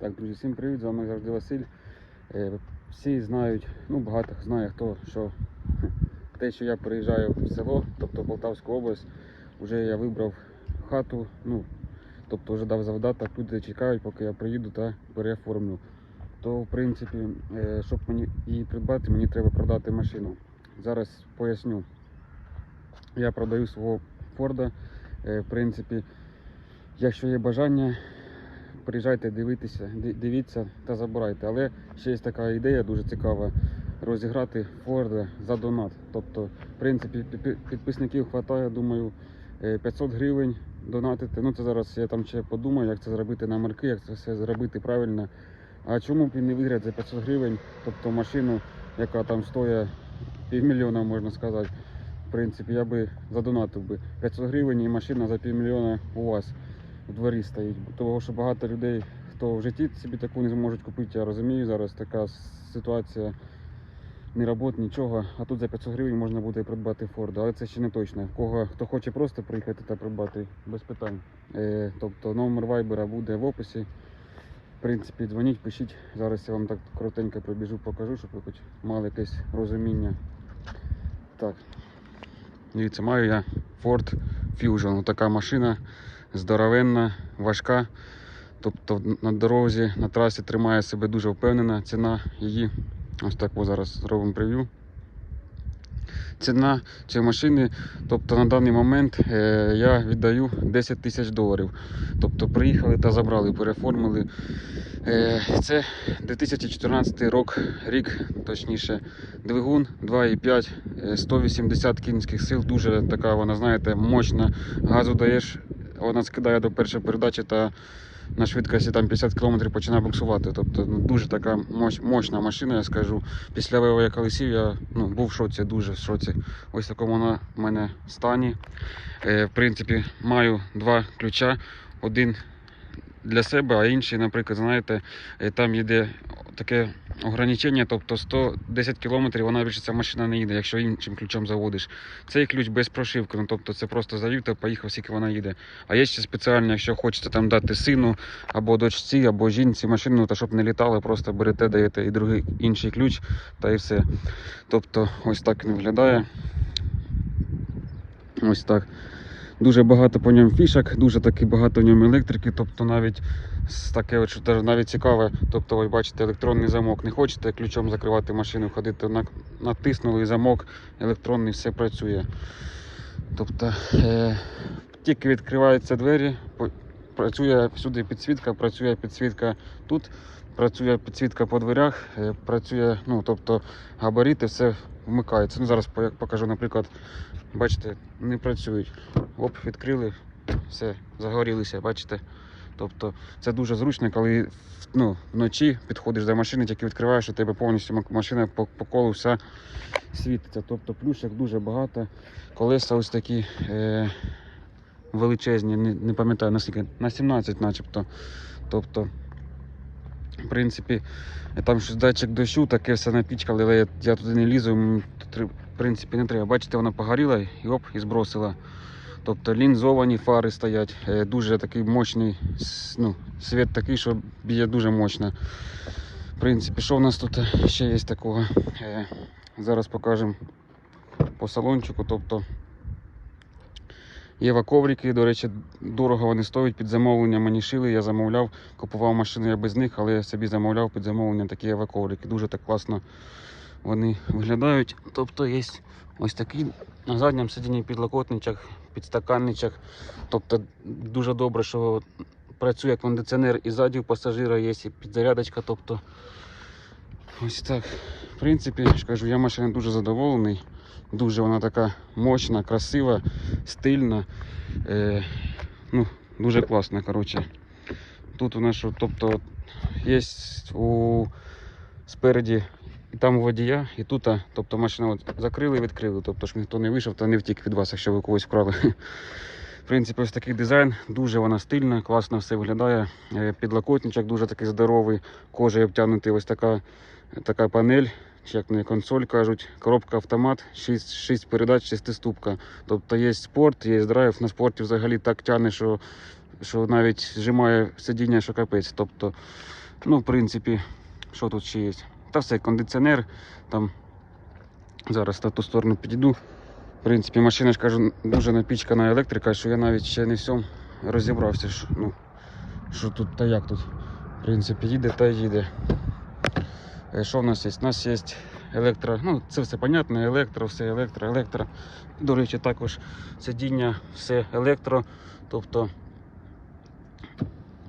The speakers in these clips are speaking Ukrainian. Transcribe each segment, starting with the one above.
Так, друзі, всім привіт, з вами завжди Василь. Е, Всі знають, ну багато знає хто, що те, що я приїжджаю в село, тобто Полтавську область, вже я вибрав хату, ну, тобто вже дав завдаток, люди чекають, поки я приїду та переоформлю. То, в принципі, е, щоб мені її придбати, мені треба продати машину. Зараз поясню. Я продаю свого Форда. Е, В принципі, якщо є бажання, приїжджайте, дивитися, дивіться та забирайте. Але ще є така ідея дуже цікава розіграти Форда за донат. Тобто, в принципі, пі- пі- підписників вистачає, думаю, е, 500 гривень донатити. Ну це зараз я там ще подумаю, як це зробити на марки, як це все зробити правильно. А чому б і не виграти за 500 гривень, тобто машину, яка там стоїть півмільйона, можна сказати. В принципі, я би задонатив би 500 гривень і машина за півмільйона у вас у дворі стоїть. Тому що багато людей, хто в житті собі таку не зможуть купити, я розумію, зараз така ситуація не робот, нічого. А тут за 500 гривень можна буде придбати Форд, але це ще не точно. Кого хто хоче просто приїхати та придбати, без питань. Е, тобто номер вайбера буде в описі. В принципі, дзвоніть, пишіть. Зараз я вам так коротенько пробіжу, покажу, щоб ви хоч мали якесь розуміння. Так. Дивіться, маю я Ford Fusion. Така машина здоровенна, важка. Тобто на дорозі, на трасі тримає себе дуже впевнена. Ціна її. Ось так ось зараз зробимо прев'ю. Ціна цієї машини, тобто на даний момент е, я віддаю 10 тисяч доларів. Тобто приїхали та забрали, переформили. Е, це 2014 рок, рік, точніше, двигун 2,5, е, 180 кінських сил, дуже така вона, знаєте, мощна. Газу даєш, вона скидає до першої передачі та на швидкості там 50 км починає буксувати. Тобто ну, дуже така мощ, мощна машина, я скажу. Після вивоя колесів я ну, був в шоці, дуже в шоці. Ось такому вона в мене стані. Е, в принципі, маю два ключа. Один для себе, а інший, наприклад, знаєте, е, там йде таке ограничення, тобто 110 км вона більше ця машина не їде, якщо іншим ключом заводиш. Цей ключ без прошивки, ну тобто це просто завів та поїхав, скільки вона їде. А є ще спеціально, якщо хочете там дати сину або дочці, або жінці машину, та щоб не літали, просто берете, даєте і другий інший ключ, та і все. Тобто ось так він виглядає. Ось так. Дуже багато по ньому фішок, дуже таки багато в ньому електрики, тобто навіть таке, що навіть цікаве, тобто ви бачите електронний замок. Не хочете ключом закривати машину, ходити, на- натиснули замок, електронний все працює. Тобто е, тільки відкриваються двері, працює всюди підсвітка, працює підсвітка тут, працює підсвітка по дверях, е, працює, ну тобто габарити, все вмикається. Ну, зараз покажу, наприклад, бачите, не працюють. Оп, відкрили, все, загорілися, бачите. Тобто це дуже зручно, коли ну, вночі підходиш до машини, тільки відкриваєш, у тебе повністю машина по, по колу вся світиться. Тобто плюшок дуже багато. Колеса ось такі е, величезні, не, не пам'ятаю наскільки, на 17 начебто. Тобто, в принципі, там щось датчик дощу, таке все напічкали, але я, я туди не лізу, в принципі, не треба. Бачите, вона погоріла і оп, і збросила. Тобто лінзовані фари стоять, е, дуже такий мощний ну, світ такий, що б'є дуже мощно. В принципі, що в нас тут ще є такого? Е, Зараз покажемо по салончику. Тобто є коврики, до речі, дорого вони стоять під замовлення. Мені шили, я замовляв, купував машину я без них, але я собі замовляв під замовлення такі коврики. Дуже так класно вони виглядають. Тобто є ось такий на задньому сидінні підлокотничок, підстаканничок. Тобто дуже добре, що працює кондиціонер і ззаді у пасажира є і підзарядочка. Тобто ось так. В принципі, я ж кажу, я машиною дуже задоволений. Дуже вона така мощна, красива, стильна. Е, ну, дуже класна. Коротше. Тут у нас тобто, є у спереді і там водія, і тут, тобто машину от закрили, відкрили. Тобто ж ніхто не вийшов та не втік від вас, якщо ви когось вкрали. В принципі, ось такий дизайн, дуже вона стильна, класно все виглядає. Е, Підлокотничок дуже такий здоровий, кожа обтягнутий, ось така, така панель, чи як не консоль кажуть, коробка автомат, 6, 6 передач, 6 ступка. Тобто є спорт, є драйв. На спорті взагалі так тягне, що, що навіть зжимає сидіння, що капець. Тобто Ну, в принципі, що тут ще є? Та все, кондиціонер, там зараз на ту сторону підійду. В принципі, машина ж кажу, дуже напічкана електрика, що я навіть ще не всьому розібрався. Що, ну, що тут та як тут. В принципі, їде та їде. Е, Що в нас є? У нас є електро, ну це все понятно, електро, все електро, електро. До речі, також сидіння, все електро. Тобто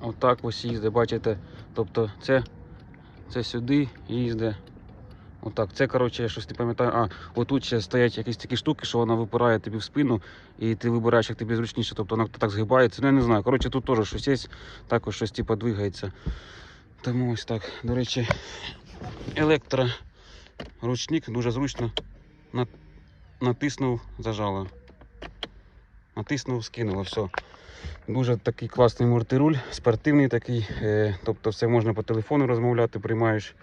отак ось їздить, бачите. Тобто це, це сюди їздить. Отак. Це, коротше, я щось не пам'ятаю. А, отут ще стоять якісь такі штуки, що вона випирає тобі в спину, і ти вибираєш, як тобі зручніше, тобто вона так згибається. Ну я не знаю. Коротше, тут теж щось є, також щось типу двигається. Тому ось так. До речі, електро ручник дуже зручно натиснув, зажало. Натиснув, скинуло, все. Дуже такий класний мультируль, спортивний такий. Е, тобто все можна по телефону розмовляти, приймаєш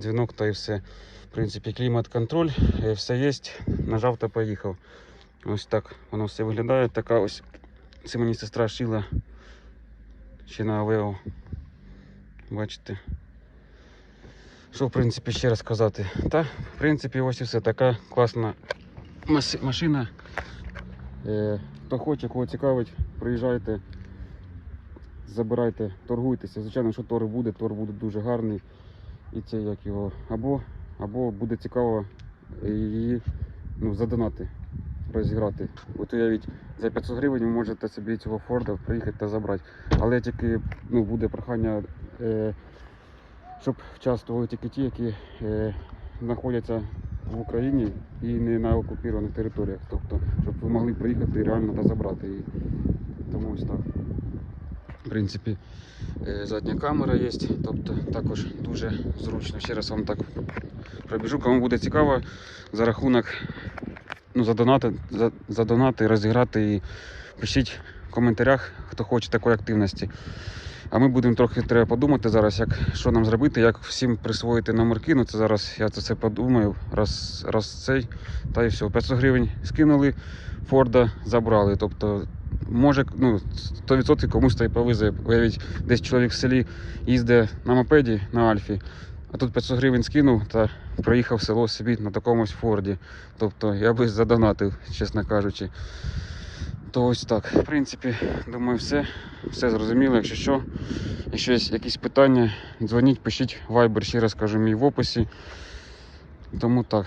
дзвінок та і все. В принципі, клімат-контроль, е, все є. Нажав та поїхав. Ось так воно все виглядає. Така ось. Це мені сестра шила ще на Авео. Бачите. Що, в принципі, ще раз сказати? Та, в принципі, ось і все. Така класна машина. Е, хто хоче, кого цікавить, приїжджайте, забирайте, торгуйтеся. Звичайно, що тор буде, тор буде дуже гарний. І це як його. Або, або буде цікаво її ну, задонати, розіграти. От уявіть, за 500 гривень ви можете собі цього Форда приїхати та забрати. Але тільки ну, буде прохання, е, щоб вчаствували тільки ті, які е, знаходяться в Україні і не на окупованих територіях. Тобто, щоб ви могли приїхати реально та забрати її. Тому ось так. В принципі, е, задня камера є, тобто також дуже зручно. Ще раз вам так пробіжу. Кому буде цікаво, за рахунок ну, задонати, за, задонати, розіграти і пишіть в коментарях, хто хоче такої активності. А ми будемо трохи треба подумати зараз, як, що нам зробити, як всім присвоїти номерки. Ну це зараз я це все подумаю, раз, раз цей, та і все. 500 гривень скинули, Форда забрали. Тобто, може, ну, 100% комусь та й повезе. Уявіть, десь чоловік в селі їздить на мопеді на Альфі, а тут 500 гривень скинув та проїхав село собі на такомусь Форді. Тобто я би задонатив, чесно кажучи. То ось так. В принципі, думаю, все. Все зрозуміло. Якщо що, якщо є якісь питання, дзвоніть, пишіть вайбер, ще раз кажу, мій в описі. Тому так.